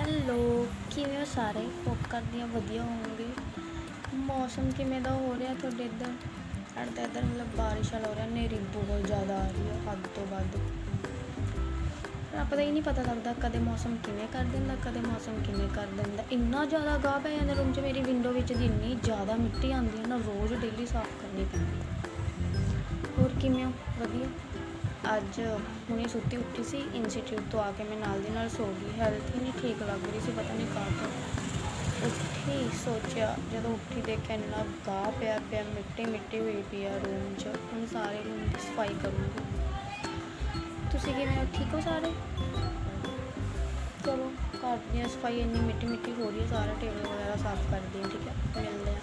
Hello ਕਿਵੇਂ ਹੋ ਸਾਰੇ? ਹੋਪ ਕਰਦੀ ਹਾਂ ਵਧੀਆ ਹੋਵੋਗੇ। ਮੌਸਮ ਕਿਵੇਂ ਦਾ ਹੋ ਰਿਹਾ ਤੁਹਾਡੇ ਇੱਧਰ? ਸਾਡੇ ਤਾਂ ਇੱਧਰ ਮਤਲਬ ਬਾਰਿਸ਼ ਵਾਲਾ ਹੋ ਰਿਹਾ, ਹਨੇਰੀ ਬਹੁਤ ਜ਼ਿਆਦਾ ਆ ਰਹੀ ਹੈ ਹੱਦ ਤੋਂ ਵੱਧ। ਰੱਬ ਦਾ ਹੀ ਨਹੀਂ ਪਤਾ ਲੱਗਦਾ ਕਦੇ ਮੌਸਮ ਕਿਵੇਂ ਕਰ ਦਿੰਦਾ, ਕਦੇ ਮੌਸਮ ਕਿਵੇਂ ਕਰ ਦਿੰਦਾ। ਇੰਨਾ ਜ਼ਿਆਦਾ ਗਾਹ ਪੈ ਜਾਂਦਾ ਰੂਮ 'ਚ, ਮੇਰੀ ਵਿੰਡੋ ਵਿੱਚ ਦੀ ਇੰਨੀ ਜ਼ਿਆਦਾ ਮਿੱਟੀ ਆਉਂਦੀ ਹੈ ਨਾ, ਰੋਜ਼ ਡੇਲੀ ਸਾਫ਼ ਕਰਨੀ ਪੈਂਦੀ ਹੋਰ ਕਿਵੇਂ ਹੋ? ਵਧੀਆ? ਅੱਜ ਹੁਣੇ ਸੁੱਤੀ ਉੱਠੀ ਸੀ ਇੰਸਟੀਚਿਊਟ ਤੋਂ ਆ ਕੇ ਮੈਂ ਨਾਲ ਦੀ ਨਾਲ ਸੋ ਗਈ। ਹੈਲਥ ਹੀ ਨਹੀਂ ਠੀਕ ਲੱਗ ਰਹੀ ਸੀ, ਪਤਾ ਨਹੀਂ ਕਾਹ ਤੋਂ ਉੱਠੀ, ਸੋਚਿਆ, ਜਦੋਂ ਉੱਠੀ ਦੇਖਿਆ ਇੰਨਾ ਗਾਹ ਪਿਆ ਪਿਆ, ਮਿੱਟੀ ਮਿੱਟੀ ਹੋਈ ਪਈ ਆ ਰੂਮ 'ਚ। ਹੁਣ ਸਾਰੇ ਰੂਮ ਦੀ ਸਫ਼ਾਈ ਕਰੂੰਗੀ। ਤੁਸੀਂ ਕਿਵੇਂ ਹੋ? ਠੀਕ ਹੋ ਸਾਰੇ? ਚਲੋ, ਘਰ ਹਾਂ ਸਫ਼ਾਈ ਇੰਨੀ ਮਿੱਟੀ ਮਿੱਟੀ ਹੋ ਰਹੀ ਹੈ ਸਾਰਾ ਟੇਬਲ ਵਗੈਰਾ ਸਾਫ਼ ਕਰਦੇ ਹਾਂ ਠੀਕ ਹੈ? ਮਿਲਦੇ ਹਾਂ।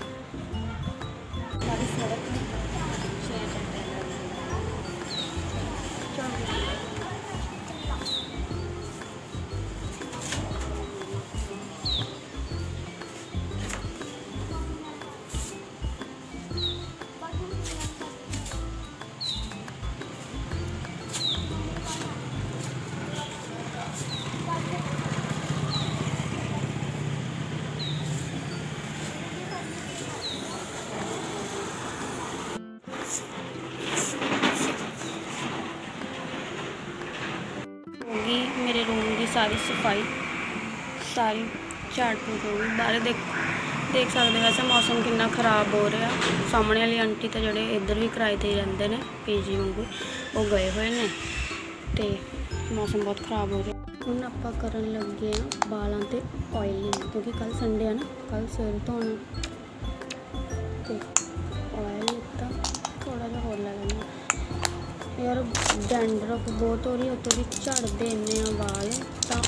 ਸਾਰੀ ਸੜਕ ਸਾਰੀ ਸਫ਼ਾਈ, ਸਾਰੀ ਝਾੜ ਪੂਟ ਹੋ ਗਈ। ਬਾਹਰ ਦੇਖ ਦੇਖ ਸਕਦੇ ਵੈਸੇ ਮੌਸਮ ਕਿੰਨਾ ਖਰਾਬ ਹੋ ਰਿਹਾ। ਸਾਹਮਣੇ ਵਾਲੀ ਆਂਟੀ ਤਾਂ ਜਿਹੜੇ ਇੱਧਰ ਵੀ ਕਿਰਾਏ ਤੇ ਰਹਿੰਦੇ ਨੇ, ਪੀਜੀ ਵਾਂਗੂ, ਉਹ ਗਏ ਹੋਏ ਨੇ। ਤੇ ਮੌਸਮ ਬਹੁਤ ਖਰਾਬ ਹੋ ਰਿਹਾ। ਹੁਣ ਆਪਾਂ ਕਰਨ ਲੱਗੇ ਆ ਬਾਲਾਂ ਤੇ ਆਇਲਿੰਗ ਕਿਉਂਕਿ ਕੱਲ ਸੰਡੇ ਆ ਨਾ ਕੱਲ ਸਿਰ ਧੋਣਾ। ਤੇ ਆਇਲ ਲਿੱਤਾ ਥੋੜਾ ਜਿਹਾ ਹੋਰ ਲੈ ਲੈਣਾ ਯਾਰ ਡੈਂਡਰਫ ਬਹੁਤ ਹੋ ਰਹੀ ਉਹ ਤੋਂ ਵੀ ਝੜਦੇ ਇੰਨੇ ਆ ਵਾਲ।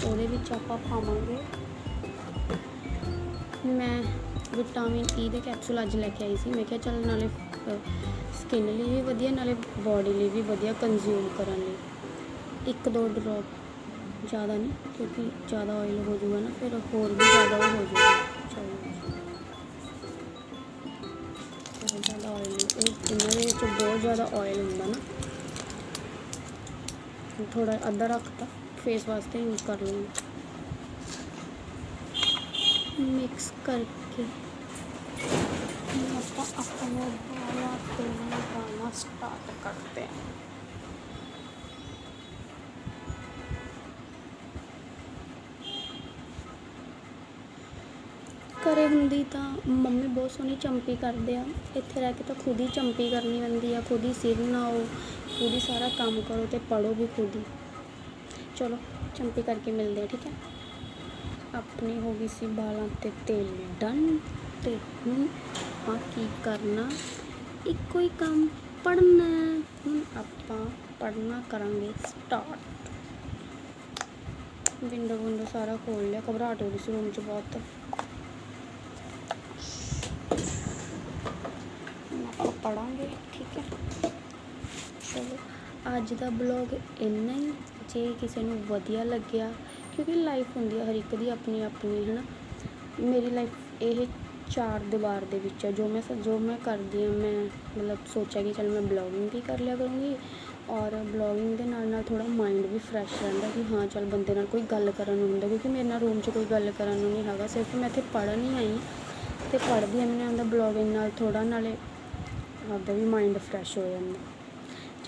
ਉਹਦੇ ਵਿੱਚ ਆਪਾਂ ਪਾਵਾਂਗੇ। ਮੈਂ ਵਿਟਾਮਿਨ ਈ ਦੇ ਕੈਪਸੂਲ ਅੱਜ ਲੈ ਕੇ ਆਈ ਸੀ। ਮੈਂ ਕਿਹਾ ਚੱਲ ਨਾਲੇ ਸਕਿਨ ਲਈ ਵੀ ਵਧੀਆ, ਨਾਲੇ ਬਾਡੀ ਲਈ ਵੀ ਵਧੀਆ ਕੰਜ਼ਿਊਮ ਕਰਨ ਲਈ। ਇੱਕ ਦੋ ਡ੍ਰੌਪ ਜ਼ਿਆਦਾ ਨਹੀਂ, ਕਿਉਂਕਿ ਜ਼ਿਆਦਾ ਆਇਲ ਹੋ ਜਾਊਗਾ ਨਾ, ਫਿਰ ਹੋਰ ਵੀ ਜ਼ਿਆਦਾ ਹੋ ਜਾਊਗਾ। ਚਲੋ। ਬਹੁਤ ਜ਼ਿਆਦਾ ਆਇਲ ਇਹ ਇਹਨਾਂ ਦੇ ਵਿੱਚ ਬਹੁਤ ਜ਼ਿਆਦਾ ਆਇਲ ਹੁੰਦਾ ਨਾ। ਥੋੜਾ ਅੱਧਾ ਰੱਖਤਾ ਫੇਸ ਵਾਸਤੇ ਯੂਜ਼ ਕਰ ਲੂੰਗੀ ਮਿਕਸ ਕਰਕੇ। ਆਪਾਂ ਆਪਣੇ ਵਾਲਾਂ ਤੇ ਲਗਾਉਣਾ ਸਟਾਰਟ ਕਰਦੇ ਹਾਂ। ਘਰੇ ਹੁੰਦੀ ਤਾਂ ਮੰਮੀ ਬਹੁਤ ਸੋਹਣੀ ਚੰਪੀ ਕਰਦੇ ਆ। ਇੱਥੇ ਰਹਿ ਕੇ ਤਾਂ ਖੁਦ ਹੀ ਚੰਪੀ ਕਰਨੀ ਪੈਂਦੀ ਆ, ਖੁਦ ਹੀ ਸਿਰ ਨਾਓ ਖੁਦ ਹੀ ਸਾਰਾ ਕੰਮ ਕਰੋ ਤੇ ਪੜੋ ਵੀ ਖੁਦ ਹੀ। ਚਲੋ ਚੰਪੀ ਕਰਕੇ ਮਿਲਦੇ ਆ ਠੀਕ ਹੈ ਆਪਣੀ ਹੋ ਗਈ ਸੀ ਵਾਲਾਂ ਤੇ ਤੇਲ ਡਨ ਤੇ ਹੁਣ ਆਪਾਂ ਕੀ ਕਰਨਾ ਇੱਕੋ ਹੀ ਕੰਮ ਪੜਨਾ ਹੁਣ ਆਪਾਂ ਪੜਨਾ ਕਰਾਂਗੇ ਸਟਾਰਟ ਵਿੰਡੋ ਵਿੰਡੋ ਸਾਰਾ ਖੋਲ ਲਿਆ ਘਬਰਾਹਟ ਹੋ ਰਹੀ ਸੀ ਰੂਮ 'ਚ ਬਹੁਤ ਹੁਣ ਆਪਾਂ ਪੜਾਂਗੇ ਠੀਕ ਹੈ ਚਲੋ ਅੱਜ ਦਾ ਬਲੌਗ ਇੰਨਾ ਹੀ ਜੇ ਕਿਸੇ ਨੂੰ ਵਧੀਆ ਲੱਗਿਆ, ਕਿਉਂਕਿ ਲਾਈਫ ਹੁੰਦੀ ਹੈ ਹਰ ਇੱਕ ਦੀ ਆਪਣੀ ਆਪਣੀ ਹੈ ਨਾ ਮੇਰੀ ਲਾਈਫ ਇਹ ਚਾਰ ਦੀਵਾਰ ਦੇ ਵਿੱਚ ਹੈ ਜੋ ਮੈਂ ਜੋ ਮੈਂ ਕਰਦੀ ਹਾਂ ਮੈਂ ਮਤਲਬ ਸੋਚਿਆ ਕਿ ਚਲ ਮੈਂ ਬਲੌਗਿੰਗ ਵੀ ਕਰ ਲਿਆ ਕਰੂੰਗੀ ਔਰ ਬਲੌਗਿੰਗ ਦੇ ਨਾਲ ਨਾਲ ਥੋੜਾ ਮਾਈਂਡ ਵੀ ਫਰੈਸ਼ ਰਹਿੰਦਾ ਕਿ ਹਾਂ, ਚਲ ਬੰਦੇ ਨਾਲ ਕੋਈ ਗੱਲ ਕਰਨ ਨੂੰ ਹੁੰਦਾ, ਕਿਉਂਕਿ ਮੇਰੇ ਨਾਲ ਰੂਮ 'ਚ ਕੋਈ ਗੱਲ ਕਰਨ ਨੂੰ ਨਹੀਂ ਹੈਗਾ। ਸਿਰਫ ਮੈਂ ਇੱਥੇ ਪੜ੍ਹਨ ਹੀ ਆਈ ਤੇ ਪੜ੍ਹਦੀ ਹਾਂ ਮੈਨੂੰ ਆਉਂਦਾ ਬਲੌਗਿੰਗ ਨਾਲ ਥੋੜਾ ਨਾਲੇ ਆਪਦਾ ਵੀ ਮਾਈਂਡ ਫਰੈਸ਼ ਹੋ ਜਾਂਦਾ।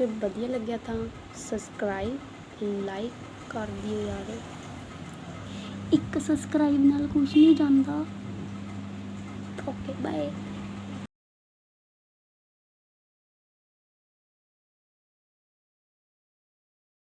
ਜੇ ਵਧੀਆ ਲੱਗਿਆ ਤਾਂ ਸਬਸਕ੍ਰਾਈਬ ਲਾਈਕ ਕਰ ਦਿਓ ਯਾਰ। ਇੱਕ ਸਬਸਕ੍ਰਾਈਬ ਨਾਲ ਕੁਝ ਨਹੀਂ ਜਾਂਦਾ। Okay bye